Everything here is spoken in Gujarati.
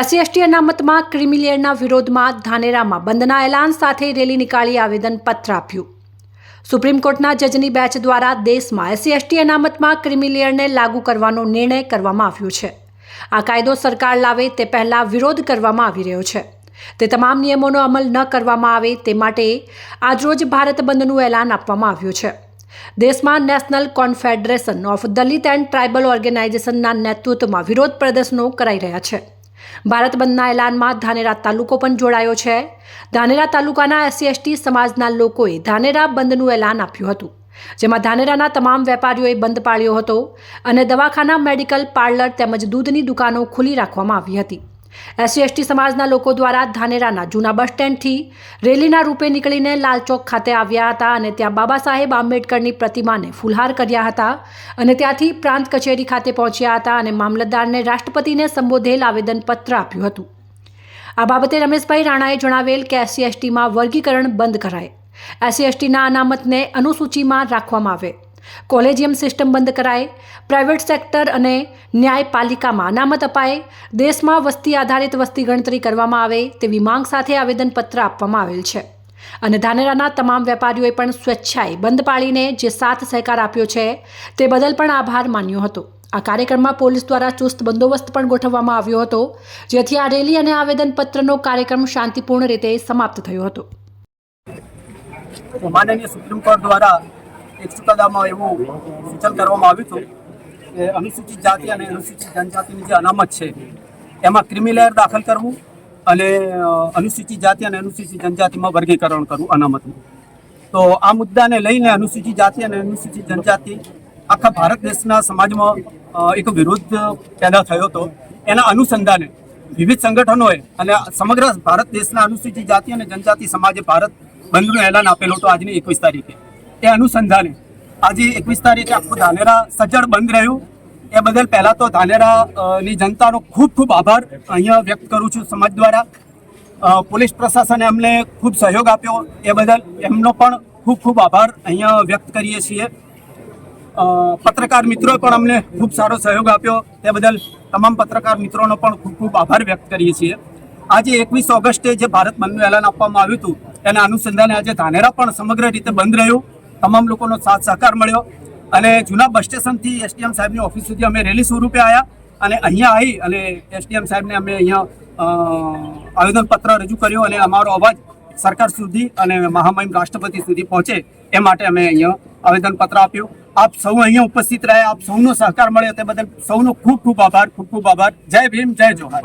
એસસી એસટી અનામતમાં ક્રિમિલિયરના વિરોધમાં ધાનેરામાં બંધના એલાન સાથે રેલી નીકાળી આવેદન પત્ર આપ્યું. સુપ્રીમ કોર્ટના જજની બેચ દ્વારા દેશમાં એસસી એસટી અનામતમાં ક્રિમિલિયરને લાગુ કરવાનો નિર્ણય કરવામાં આવ્યો છે. આ કાયદો સરકાર લાવે તે પહેલાં વિરોધ કરવામાં આવી રહ્યો છે. તે તમામ નિયમોનો અમલ ન કરવામાં આવે તે માટે આજરોજ ભારત બંધનું એલાન આપવામાં આવ્યું છે. દેશમાં national confederation of Dalit and tribal ઓર્ગેનાઇઝેશનના નેતૃત્વમાં વિરોધ પ્રદર્શનો કરાઈ રહ્યા છે. ભારત બંધના એલાનમાં ધાનેરા તાલુકો પણ જોડાયો છે. ધાનેરા તાલુકાના એસસી એસટી સમાજના લોકોએ ધાનેરા બંધનું એલાન આપ્યું હતું, જેમાં ધાનેરાના તમામ વેપારીઓએ બંધ પાળ્યો હતો અને દવાખાના, મેડિકલ પાર્લર તેમજ દૂધની દુકાનો ખુલ્લી રાખવામાં આવી હતી. એસસી એસટી સમાજના લોકો દ્વારા ધાનેરાના જૂના બસ સ્ટેન્ડથી રેલીના રૂપે નીકળીને લાલચોક ખાતે આવ્યા હતા અને ત્યાં બાબા સાહેબ આંબેડકરની પ્રતિમાને ફુલહાર કર્યા હતા અને ત્યાંથી પ્રાંત કચેરી ખાતે પહોંચ્યા હતા અને મામલતદારને રાષ્ટ્રપતિને સંબોધેલ આવેદનપત્ર આપ્યું હતું. આ બાબતે રમેશભાઈ રાણાએ જણાવેલ કે એસસી એસટીમાં વર્ગીકરણ બંધ કરાય. એસસી એસટીના અનામતને અનુસૂચિમાં રાખવામાં આવે. કોલેજિયમ સિસ્ટમ બંધ કરાય, પ્રાઇવેટ સેક્ટર અને ન્યાયપાલિકામાં અનામત અપાય, દેશમાં વસ્તી આધારિત વસ્તી ગણતરી કરવામાં આવે તેવી માંગ સાથે આવેદનપત્ર આપવામાં આવેલ છે. અને ધાનેરાના તમામ વેપારીઓએ પણ સ્વેચ્છાએ બંધ પાળીને જે સાથ સહકાર આપ્યો છે તે બદલ પણ આભાર માન્યો હતો. આ કાર્યક્રમમાં પોલીસ દ્વારા ચુસ્ત બંદોબસ્ત પણ ગોઠવવામાં આવ્યો હતો, જેથી આ રેલી અને આવેદનપત્રનો કાર્યક્રમ શાંતિપૂર્ણ રીતે સમાપ્ત થયો હતો. માનનીય સુપ્રીમ કોર્ટ દ્વારા એક ચુકાદામાં એવું સૂચન કરવામાં આવ્યું હતું કે અનુસૂચિત જાતિ અને અનુસૂચિત જનજાતિની જે અનામત છે, એમાં ક્રિમિલેયર દાખલ કરવું અને અનુસૂચિત જાતિ અને અનુસૂચિત જનજાતિમાં વર્ગીકરણ કરવું અનામતનું તો આ મુદ્દાને લઈને અનુસૂચિત જાતિ અને અનુસૂચિત જનજાતિ આખા ભારત દેશના સમાજમાં એક વિરોધ પેદા થયો હતો. એના અનુસંધાને વિવિધ સંગઠનોએ અને સમગ્ર ભારત દેશના અનુસૂચિત જાતિ અને જનજાતિ સમાજે ભારત બંધનું એલાન આપેલું હતું આજની એકવીસ તારીખે. એ અનુસંધાને. આજે એકવીસ તારીખે આખું ધાનેરા સજ્જડ બંધ રહ્યું. એ બદલ પહેલાં તો ધાનેરા ની જનતાનો ખૂબ ખૂબ આભાર અહીંયા વ્યક્ત કરું છું સમાજ દ્વારા. પોલીસ પ્રશાસને અમને ખૂબ સહયોગ આપ્યો. એ બદલ એમનો પણ ખૂબ ખૂબ આભાર અહીંયા વ્યક્ત કરીએ છીએ. પત્રકાર મિત્રોએ પણ અમને ખૂબ સારો સહયોગ આપ્યો. તે બદલ તમામ પત્રકાર મિત્રોનો પણ ખૂબ ખૂબ આભાર વ્યક્ત કરીએ છીએ. આજે એકવીસ ઓગસ્ટે જે ભારત બંધનું એલાન આપવામાં આવ્યું હતું, એના અનુસંધાને આજે ધાનેરા પણ સમગ્ર રીતે બંધ રહ્યું. તમામ લોકોનો સાથ સહકાર મળ્યો. અને જૂના બસ સ્ટેશનથી એસડીએમ સાહેબની ઓફિસ સુધી અમે રેલી સ્વરૂપે આવ્યા અને અહીંયા આવી અને એસડીએમ સાહેબને અમે અહીંયા આવેદનપત્ર રજૂ કર્યું અને અમારો અવાજ સરકાર સુધી અને મહામહિમ રાષ્ટ્રપતિ સુધી પહોંચે એ માટે અમે અહીંયા આવેદનપત્ર આપ્યું. આપ સૌ અહીંયા ઉપસ્થિત રહ્યા આપ સૌનો સહકાર મળ્યો તે બદલ સૌનો ખૂબ ખૂબ આભાર, ખૂબ ખૂબ આભાર. જય ભીમ, જય જોહાર.